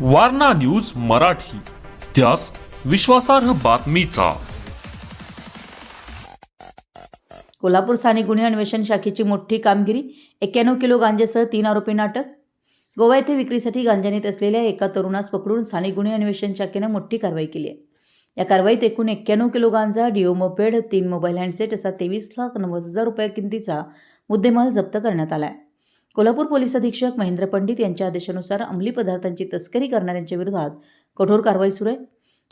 Warna news Marathi. त्यास विश्वासार्ह बातमीचा. कोल्हापूर स्थानिक गुन्हे अन्वेषण शाखेची मोठी कामगिरी एक्क्याण्णव किलो गांजेसह तीन आरोपींना अटक गोवा येथे विक्रीसाठी गांजा नेत असलेल्या एका तरुणास पकडून स्थानिक गुन्हे अन्वेषण शाखेनं मोठी कारवाई केली आहे. या कारवाईत एकूण एक्क्याण्णव किलो गांजा डिओ मोपेड तीन मोबाईल हँडसेट असा तेवीस लाख नव्वद हजार रुपये किमतीचा मुद्देमाल जप्त करण्यात आला आहे. कोल्हापूर पोलीस अधीक्षक महेंद्र पंडित यांच्या आदेशानुसार अंमली पदार्थांची तस्करी करणाऱ्यांच्या विरोधात कठोर कारवाई सुरू आहे.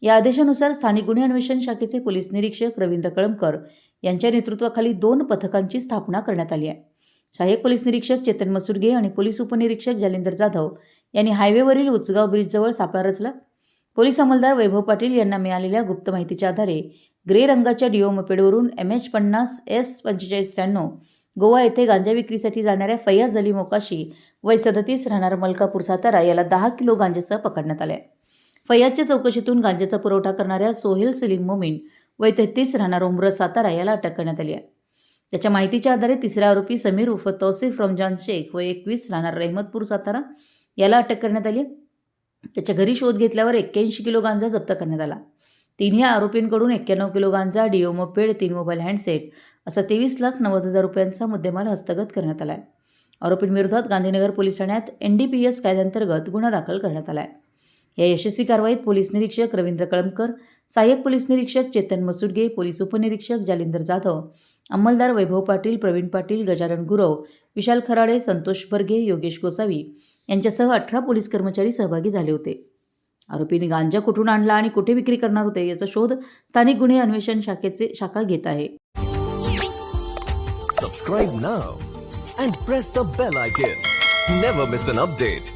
या आदेशानुसार स्थानिक गुन्हे अन्वेषण शाखेचे पोलीस निरीक्षक रवींद्र कळमकर यांच्या नेतृत्वाखाली दोन पथकांची स्थापना करण्यात आली आहे. सहाय्यक पोलीस निरीक्षक चेतन मसुरगे आणि पोलीस उपनिरीक्षक जालिंदर जाधव यांनी हायवेवरील उचगाव ब्रिजजवळ सापळा रचला. पोलीस अंमलदार वैभव पाटील यांना मिळालेल्या गुप्त माहितीच्या आधारे ग्रे रंगाच्या डिओ मपेडवरून एम एच पन्नास एस पंचेचाळीस त्र्याण्णव गोवा येथे गांजा विक्रीसाठी जाणाऱ्या फैयाज अली मोकाशी वय सदतीस राहणार मलकापूर सातारा याला दहा किलो गांजेसह पकडण्यात आले फैयाजच्या चौकशीतून गांजेचा पुरवठा करणाऱ्या सोहेल सलीम मोमीन वय तेहतीस राहणार उमरत सातारा याला अटक करण्यात आली आहे. त्याच्या माहितीच्या आधारे तिसरा आरोपी समीर उर्फ तौसिफ रमजान शेख व एकवीस राहणार रहमतपूर सातारा याला अटक करण्यात आली त्याच्या घरी शोध घेतल्यावर एक्क्याऐंशी किलो गांजा जप्त करण्यात आला. तिन्ही आरोपींकडून एक्क्याण्णव किलो गांजा डिओ मोपेड तीन मोबाईल हँडसेट असा तेवीस लाख नव्वद हजार रुपयांचा मुद्देमाल हस्तगत करण्यात आला आहे आरोपींविरोधात गांधीनगर पोलीस ठाण्यात एन डी पी एस कायद्यांतर्गत गुन्हा दाखल करण्यात आला आहे या यशस्वी कारवाईत पोलीस निरीक्षक रवींद्र कळमकर सहाय्यक पोलीस निरीक्षक चेतन मसुडगे पोलीस उपनिरीक्षक जालिंदर जाधव अंमलदार वैभव पाटील प्रवीण पाटील गजानन गुरव विशाल खराडे संतोष बर्गे योगेश गोसावी यांच्यासह अठरा पोलीस कर्मचारी सहभागी झाले होते. आरोपींनी गांजा कुठून आणला आणि कुठे विक्री करणार होते याचा शोध स्थानिक गुन्हे अन्वेषण शाखेचे शाखा घेत आहे. Subscribe now and press the bell icon never miss an update